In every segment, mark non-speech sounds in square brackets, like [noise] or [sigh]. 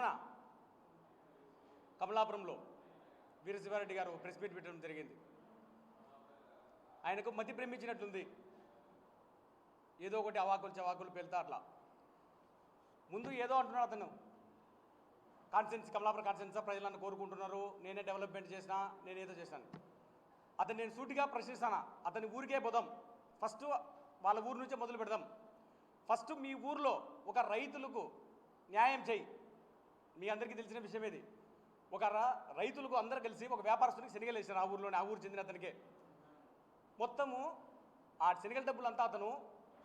రమణ కమలాపురంలో వీరశివారెడ్డి గారు press meet పెట్టడం జరిగింది. ఆయనకు మతి ప్రేమించినట్లుంది ఏదో ఒకటి అవాకులు చవాకులు పెళ్తా అట్లా. ముందు ఏదో అంటున్నాడు అతను. కాన్ఫిడెన్స్ కమలాపురం కాన్ఫిడెన్స్ ప్రజలను కోరుకుంటున్నారు. నేనే డెవలప్మెంట్ చేసినా నేను ఏదో చేశాను. అతను నేను సూటిగా ప్రశ్నిస్తాను? అతని ఊరికే పోదాం ఫస్ట్ వాళ్ళ ఊరు నుంచే మొదలు పెడదాం. ఫస్ట్ మీ ఊర్లో ఒక రైతులకు న్యాయం చేయి. మీ అందరికీ తెలిసిన విషయం ఇది ఒక ర- రైతులకు అందరు కలిసి ఒక వ్యాపారస్తునికి శనిగలు వేసారు ఆ ఊర్లోనే ఆ ఊరు చెందిన అతనికే. మొత్తము ఆ శనిగల డబ్బులంతా అతను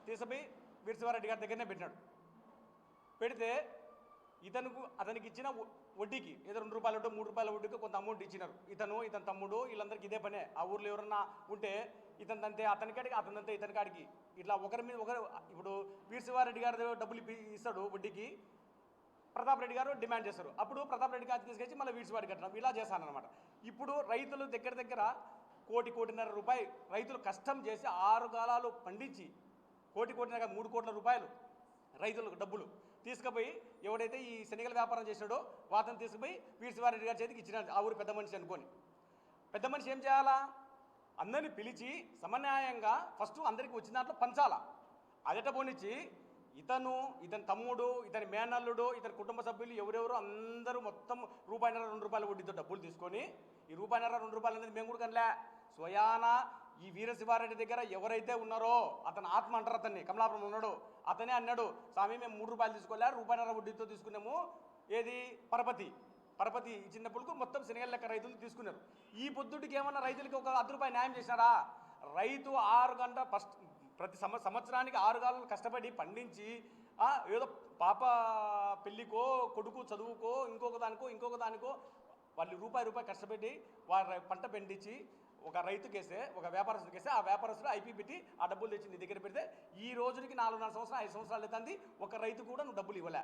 తీసుకుపోయి వీరశివారెడ్డి గారి దగ్గరనే పెట్టినాడు. పెడితే ఇతనుకు అతనికి ఇచ్చిన వడ్డీకి ఏదో రెండు రూపాయల వడ్డీ మూడు రూపాయల వడ్డీకి కొంత అమౌంట్ ఇచ్చినారు. ఇతను ఇతని తమ్ముడు వీళ్ళందరికీ ఇదే పనే. ఆ ఊర్లో ఎవరన్నా ఉంటే ఇతనిదంతే అతని కాడికి అతనంతే ఇతని కాడికి. ఇట్లా ఒకరి మీద ఒకరు ఇప్పుడు వీరశివారెడ్డి గారి డబ్బులు ఇప్పి- ఇస్తాడు వడ్డీకి ప్రతాప్ రెడ్డి గారు డిమాండ్ చేశారు. అప్పుడు ప్రతాప్ రెడ్డి గారు తీసుకొచ్చి మళ్ళీ వీడ్చివాడి కట్టడం ఇలా చేస్తానన్నమాట ఇప్పుడు రైతులు దగ్గర దగ్గర కోటి కోటిన్నర రూపాయి రైతులు కష్టం చేసి ఆరు కాలాలు పండించి కోటి కోటిన్నర మూడు కోట్ల రూపాయలు రైతులకు డబ్బులు తీసుకుపోయి ఎవడైతే ఈ శనిగల వ్యాపారం చేసాడో వాతను తీసుకుపోయి వీడ్చివారెడ్డి గారి చేతికి ఇచ్చిన ఆ ఊరు పెద్ద మనిషి అనుకొని. పెద్ద మనిషి ఏం చేయాలా? అందరిని పిలిచి సమన్యాయంగా ఫస్ట్ అందరికి వచ్చిన దాంట్లో పంచాలా? అదట పోనిచ్చి ఇతను ఇతని తమ్ముడు ఇతని మేనల్లుడు ఇతని కుటుంబ సభ్యులు ఎవరెవరు అందరూ మొత్తం రూపాయిన్నర రెండు రూపాయలు వడ్డీతో డబ్బులు తీసుకొని ఈ రూపాయిన్నర రెండు రూపాయలు అనేది మేము కూడా కనలే. స్వయాన ఈ వీరశివారెడ్డి దగ్గర ఎవరైతే ఉన్నారో అతను ఆత్మ అంటారు అతన్ని. కమలాపురం ఉన్నాడు. అతనే అన్నాడు స్వామి మేము మూడు రూపాయలు తీసుకోలే రూపాయిన్నర వడ్డీతో తీసుకున్నాము. ఏది? పరపతి. పరపతి ఇచ్చినప్పుడు మొత్తం శనగల లెక్క రైతులు తీసుకున్నారు. ఈ పొద్దుటికి ఏమన్నా రైతులకి ఒక అర్ధ రూపాయి న్యాయం చేశారా రైతు ఆరు గంట ఫస్ట్ ప్రతి సంవ సంవత్సరానికి ఆరు కష్టపడి పండించి ఏదో పాప పెళ్ళికో కొడుకు చదువుకో ఇంకొక దానికో ఇంకొక దానికో వాళ్ళు రూపాయి రూపాయి కష్టపెట్టి వారి పంట పండించి ఒక రైతుకేస్తే ఒక వ్యాపారస్తుడికేస్తే ఆ వ్యాపారస్తుడు ఐపీ పెట్టి ఆ డబ్బులు తెచ్చి నీ దగ్గర పెడితే ఈ రోజుకి నాలుగున్నర సంవత్సరాలు ఐదు సంవత్సరాలు అవుతుంది. ఒక రైతు కూడా నువ్వు డబ్బులు ఇవ్వలే.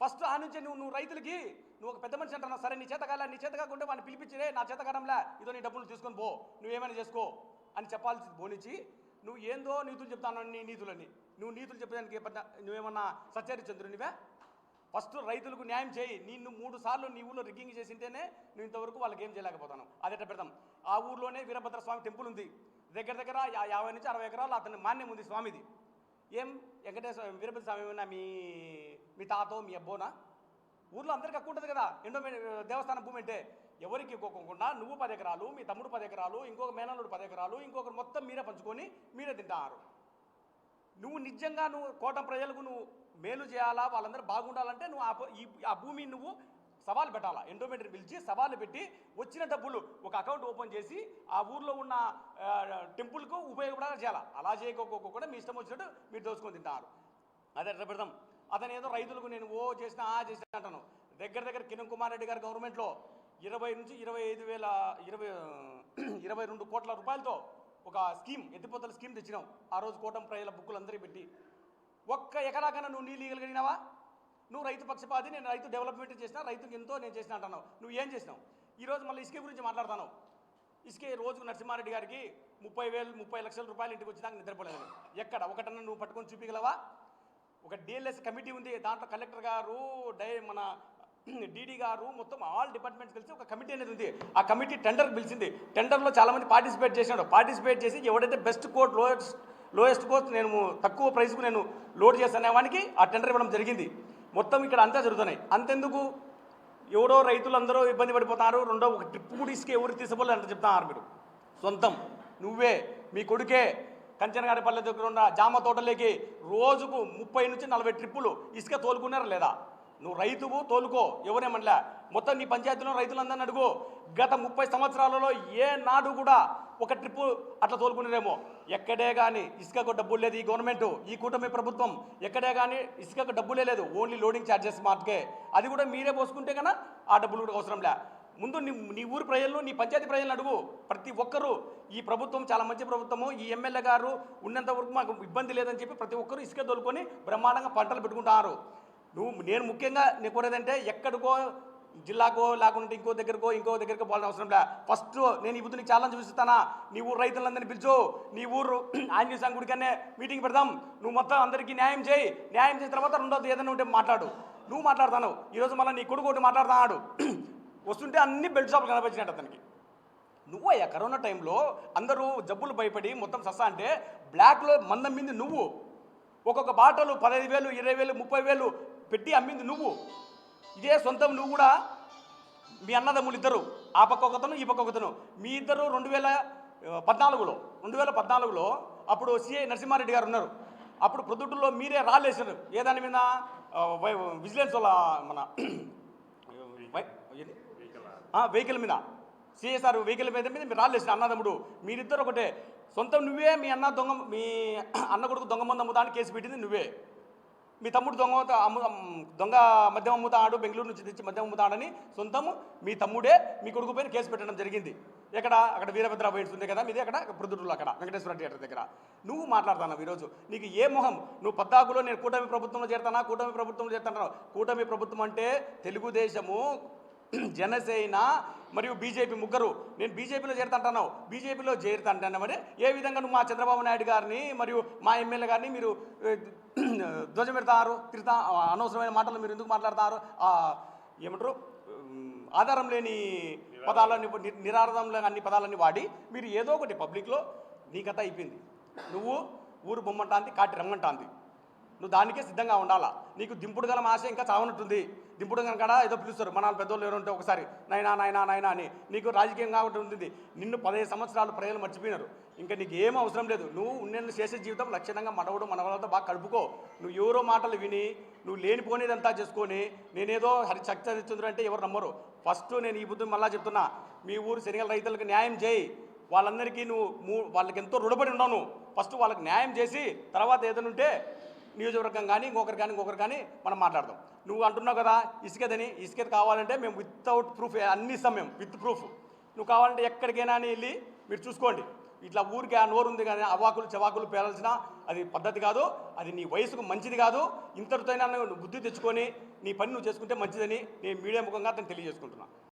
ఫస్ట్ ఆ నుంచి నువ్వు నువ్వు రైతులకి నువ్వు ఒక పెద్ద మనిషి అంటున్నావు సరే నీ చేత కాలే నీ చేత కాకుండా వాడిని పిలిపించిరే నా చేత కాడంలే ఇదో నీ డబ్బులు తీసుకొని పో నువ్వేమైనా చేసుకో అని చెప్పాల్సి బోనిచ్చి నువ్వు ఏందో నీతులు చెప్తాను నీ నీతులని. నువ్వు నీతులు చెప్పడానికి ఏ నువ్వేమన్నా సత్యహరిచంద్రునివే ఫస్ట్ రైతులకు న్యాయం చేయి. నిన్ను మూడు సార్లు నీ ఊళ్ళో రిగ్గింగ్ చేసింటేనే నువ్వు ఇంతవరకు వాళ్ళకి ఏం చేయలేకపోతాను. అదేట పెడతాం? ఆ ఊర్లోనే వీరభద్ర స్వామి టెంపుల్ ఉంది. దగ్గర దగ్గర యాభై నుంచి అరవై ఎకరాలు అతని మాన్యం ఉంది స్వామిది. ఏం? వెంకటేశ్వర వీరభద్ర స్వామి ఏమైనా మీ మీ తాతో మీ అబ్బోనా? ఊర్లో అందరికీ హక్కు ఉంటుంది కదా. ఎండో దేవస్థానం భూమి అంటే ఎవరికి ఇవ్వకుండా నువ్వు పది ఎకరాలు మీ తమ్ముడు పది ఎకరాలు ఇంకొక మేనల్లుడు పది ఎకరాలు ఇంకొకరు మొత్తం మీరే పంచుకొని మీరే తింటారు. నువ్వు నిజంగా నువ్వు కోటం ప్రజలకు నువ్వు మేలు చేయాలా వాళ్ళందరూ బాగుండాలంటే నువ్వు ఆ ఈ ఆ భూమిని నువ్వు సవాలు పెట్టాలా. ఎండోమెంటరీ పిలిచి సవాలు పెట్టి వచ్చిన డబ్బులు ఒక అకౌంట్ ఓపెన్ చేసి ఆ ఊర్లో ఉన్న టెంపుల్కు ఉపయోగపడాలి చేయాలా. అలా చేయకోకుండా మీ ఇష్టం వచ్చినట్టు మీరు దోచుకొని తింటారు. అదే ఎట్లా పెడదాం? అతను ఏదో రైతులకు నేను ఓ చేసిన ఆ చేసిన అంటాను. దగ్గర దగ్గర కిరణ్ కుమార్ రెడ్డి గారు గవర్నమెంట్లో ఇరవై నుంచి ఇరవై ఐదు వేల ఇరవై [clears throat] ఇరవై రెండు కోట్ల రూపాయలతో ఒక స్కీమ్ ఎత్తిపోతల స్కీమ్ తెచ్చినాం. ఆ రోజు కోటం ప్రజల బుక్కులు అందరికీ పెట్టి. ఒక్క ఎకరాకన్నా నువ్వు నీళ్ళు ఇగలిగినావా నువ్వు రైతు పక్షపాతి నేను రైతు డెవలప్మెంట్ చేసిన రైతుకి ఎంతో నేను చేసిన అంటున్నావు. నువ్వు ఏం చేసినావు? ఈరోజు మళ్ళీ ఇసుకే గురించి మాట్లాడతాను ఇసుకే రోజుకు నరసింహారెడ్డి గారికి ముప్పై వేలు ముప్పై లక్షల రూపాయలు ఇంటికి వచ్చినాక నిద్రపోలేదు. ఎక్కడ? ఒకటన్నా నువ్వు పట్టుకొని చూపించగలవా? ఒక డిఎల్ఎస్ కమిటీ ఉంది దాంట్లో కలెక్టర్ గారు డై మన డీడీ గారు మొత్తం ఆల్ డిపార్ట్మెంట్స్ కలిసి ఒక కమిటీ అనేది ఉంది. ఆ కమిటీ టెండర్ పిలిచింది. టెండర్లో చాలామంది పార్టిసిపేట్ చేసినాడు పార్టిసిపేట్ చేసి ఎవడైతే best quote lowest lowest quote నేను తక్కువ ప్రైస్కు నేను లోడ్ చేస్తానే వానికి ఆ టెండర్ ఇవ్వడం జరిగింది. మొత్తం ఇక్కడ అంతా జరుగుతున్నాయి. అంతెందుకు? ఎవరో రైతులందరూ ఇబ్బంది పడిపోతారు. రెండో ఒక ట్రిప్ కూడా ఇసుక ఎవరు తీసుకోలేదు అంట చెప్తున్నారు మీరు. సొంతం. నువ్వే మీ కొడుకే కంచనగారి పల్లె దగ్గర ఉన్న జామ తోటలోకి రోజుకు ముప్పై నుంచి నలభై ట్రిప్పులు ఇసుక తోలుకున్నారా లేదా? నువ్వు రైతువు తోలుకో. ఎవరేమనలే మొత్తం నీ పంచాయతీలో రైతులందరిని అడుగు. గత ముప్పై సంవత్సరాలలో ఏ నాడు కూడా ఒక ట్రిప్పు అట్లా తోలుకునేదేమో ఎక్కడే కానీ ఇసుకకు డబ్బులు లేదు ఈ గవర్నమెంట్ ఈ కూటమి ప్రభుత్వం. ఎక్కడే కానీ ఇసుకకు డబ్బులే లేదు. ఓన్లీ లోడింగ్ ఛార్జెస్ మాటకే అది కూడా మీరే పోసుకుంటే కన్నా ఆ డబ్బులు కూడా అవసరం లే. ముందు నీ నీ ఊరు ప్రజలను నీ పంచాయతీ ప్రజలను అడుగు. ప్రతి ఒక్కరూ ఈ ప్రభుత్వం చాలా మంచి ప్రభుత్వము. ఈ ఎమ్మెల్యే గారు ఉన్నంత వరకు మాకు ఇబ్బంది లేదని చెప్పి ప్రతి ఒక్కరూ ఇసుక తోలుకొని బ్రహ్మాండంగా పంటలు పెట్టుకుంటారు. నువ్వు నేను ముఖ్యంగా నీకు కోరేదంటే ఎక్కడికో జిల్లాకో లేకుంటే ఇంకో దగ్గరకో ఇంకో దగ్గరకో పోవాల్సిన అవసరం లే. ఫస్ట్ నేను ఈ బుద్ధి ఛాలెంజ్ చూపిస్తానా? నీ ఊరు రైతులందరినీ పిలిచు. నీ ఊరు ఆంజనేయ స్వామి గుడికనే మీటింగ్ పెడదాం. నువ్వు మొత్తం అందరికీ న్యాయం చేయి. న్యాయం చేసిన తర్వాత రెండోది ఏదైనా ఉంటే మాట్లాడు. నువ్వు మాట్లాడుతాను ఈరోజు మళ్ళీ నీ కొడుకు ఒకటి మాట్లాడుతున్నాడు. వస్తుంటే అన్ని బెల్ట్ షాపులు కనిపించినట్టు అతనికి. నువ్వు అయ్యా కరోనా టైంలో అందరూ జబ్బులు భయపడి మొత్తం సస్సా అంటే బ్లాక్లో మందం మింది నువ్వు. ఒక్కొక్క బాటలు పదహైదు వేలు ఇరవై వేలు ముప్పై వేలు పెట్టి అమ్మింది నువ్వు. ఇదే సొంతం నువ్వు కూడా. మీ అన్నదమ్ములు ఇద్దరు. ఆ పక్క ఒకతను ఈ పక్క ఒకతను. మీ ఇద్దరు రెండు వేల పద్నాలుగులో రెండు వేల పద్నాలుగులో అప్పుడు సిఐ నరసింహారెడ్డి గారు ఉన్నారు. అప్పుడు ప్రొద్దుట్లో మీరే రాలేసారు ఏ దాని మీద? వై- విజిలెన్స్ వాళ్ళ మన వెహికల్ మీద సిఎస్ఆర్ వెహికల్ మీద మీద మీరు రాలేసిన అన్నదమ్ముడు. మీరిద్దరు ఒకటే. సొంతం నువ్వే మీ అన్న దొంగ మీ అన్న కొడుకు దొంగ మంది అని కేసు పెట్టింది నువ్వే. మీ తమ్ముడు దొంగ అమ్ము దొంగ మద్యం అమ్ముతాడు బెంగళూరు నుంచి తెచ్చి మద్యం అమ్ముతాడని సొంతము మీ తమ్ముడే మీ కొడుకు పైన కేసు పెట్టడం జరిగింది. ఎక్కడ? అక్కడ వీరభద్ర వైట్స్ ఉంది కదా మీది అక్కడ ప్రొద్దుటూరులో అక్కడ వెంకటేశ్వర థియేటర్ దగ్గర. నువ్వు మాట్లాడుతున్నావు ఈరోజు. నీకు ఏ మొహం? నువ్వు పద్దాకులో నేను కూటమి ప్రభుత్వంలో చేరుతానా? కూటమి ప్రభుత్వంలో చేరుతాను కూటమి ప్రభుత్వం అంటే తెలుగుదేశము [clears throat] జనసేన మరియు బీజేపీ ముగ్గురు. నేను బీజేపీలో చేరుతంటున్నావు బీజేపీలో చేరుతంటాను మరి ఏ విధంగా నువ్వు మా చంద్రబాబు నాయుడు గారిని మరియు మా ఎమ్మెల్యే గారిని మీరు [clears throat] ధ్వజమెడతారు తిరుతా అనవసరమైన మాటలు మీరు ఎందుకు మాట్లాడతారు? ఏమంటారు? ఆధారం లేని పదాలని ని- అన్ని పదాలన్నీ వాడి మీరు ఏదో ఒకటి పబ్లిక్లో నీ కథ అయిపోయింది. నువ్వు ఊరు బొమ్మంటాంది కాటి రమ్మంటాంది నువ్వు దానికే సిద్ధంగా ఉండాలా? నీకు దింపుడు గల ఆశ ఇంకా చావనట్టుంది. దింపుడు కనుక ఏదో పిలుస్తారు. మన పెద్దోళ్ళు ఎవరుంటే ఒకసారి నైనా నైనా నైనా అని. నీకు రాజకీయంగా ఒకటి ఉంటుంది. నిన్ను పదిహేను సంవత్సరాలు ప్రజలు మర్చిపోయినారు. ఇంకా నీకు ఏం అవసరం లేదు. నువ్వు ఉన్నెళ్ళు చేసే జీవితం లక్షణంగా మనవడు మనవలతో బాగా కలుపుకో నువ్వు ఎవరో మాటలు విని నువ్వు లేనిపోనేదంతా చేసుకొని నేనేదో హరి శక్తి హరిచంద్రుడు అంటే ఎవరు నమ్మరు. ఫస్ట్ నేను ఈ బుద్ధి మళ్ళా చెప్తున్నా. మీ ఊరు శనిగల రైతులకు న్యాయం చేయి. వాళ్ళందరికీ నువ్వు మూ వాళ్ళకి ఎంతో రుణపడి ఉన్నావు ఫస్ట్ వాళ్ళకి న్యాయం చేసి తర్వాత ఏదైనా ఉంటే నియోజకవర్గం కానీ ఇంకొకరు కానీ ఇంకొకరు కానీ మనం మాట్లాడదాం. నువ్వు అంటున్నావు కదా ఇసుకదని ఇసుకది కావాలంటే మేము వితౌట్ ప్రూఫ్ అన్ని ఇస్తాం మేము విత్ ప్రూఫ్ నువ్వు కావాలంటే ఎక్కడికైనా అని వెళ్ళి మీరు చూసుకోండి. ఇట్లా ఊరికి ఆ నోరు ఉంది కానీ అవాకులు చవాకులు పేరాల్సిన అది పద్ధతి కాదు అది నీ వయసుకు మంచిది కాదు. ఇంతటితోనే బుద్ధి తెచ్చుకొని నీ పని నువ్వు చేసుకుంటే మంచిదని నేను మీడియా ముఖంగా అతను తెలియజేసుకుంటున్నాను